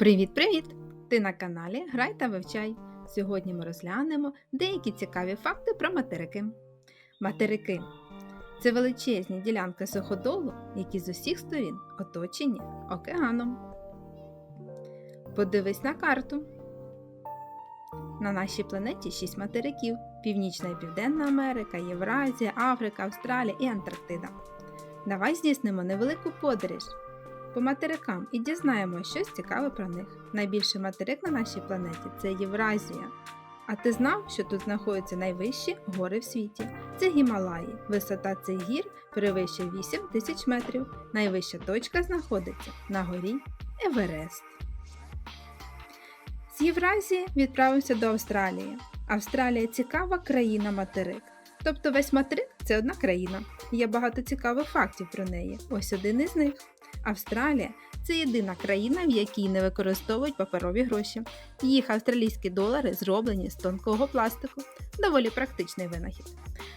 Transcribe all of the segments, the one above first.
Привіт-привіт! Ти на каналі Грай та вивчай. Сьогодні ми розглянемо деякі цікаві факти про материки. Материки це величезні ділянки суходолу, які з усіх сторін оточені океаном. Подивись на карту. На нашій планеті шість материків: Північна і Південна Америка, Євразія, Африка, Австралія і Антарктида. Давай здійснимо невелику подорож по материкам і дізнаємо щось цікаве про них. Найбільший материк на нашій планеті це Євразія. А ти знав, що тут знаходяться найвищі гори в світі? Це Гімалаї. Висота цих гір перевищує 8 тисяч метрів. Найвища точка знаходиться на горі Еверест. З Євразії відправився до Австралії. Австралія цікава країна-материк. Тобто весь материк це одна країна. Є багато цікавих фактів про неї. Ось один із них. Австралія це єдина країна, в якій не використовують паперові гроші. Їх австралійські долари зроблені з тонкого пластику, доволі практичний винахід.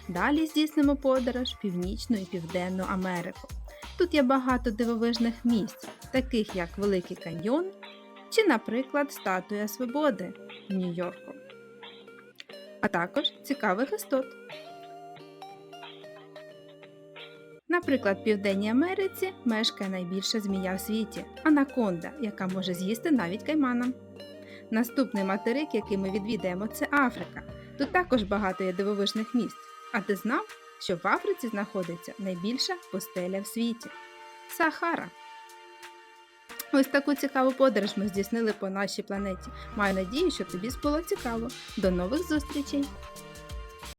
Далі здійснимо подорож Північну і Південну Америку. Тут є багато дивовижних місць, таких як Великий каньйон чи, наприклад, Статуя Свободи в Нью-Йорку, а також цікавих істот. Наприклад, в Південній Америці мешкає найбільша змія в світі анаконда, яка може з'їсти навіть каймана. Наступний материк, який ми відвідаємо, це Африка. Тут також багато є дивовижних місць. А ти знав, що в Африці знаходиться найбільша пустеля в світі Сахара. Ось таку цікаву подорож ми здійснили по нашій планеті. Маю надію, що тобі було цікаво. До нових зустрічей!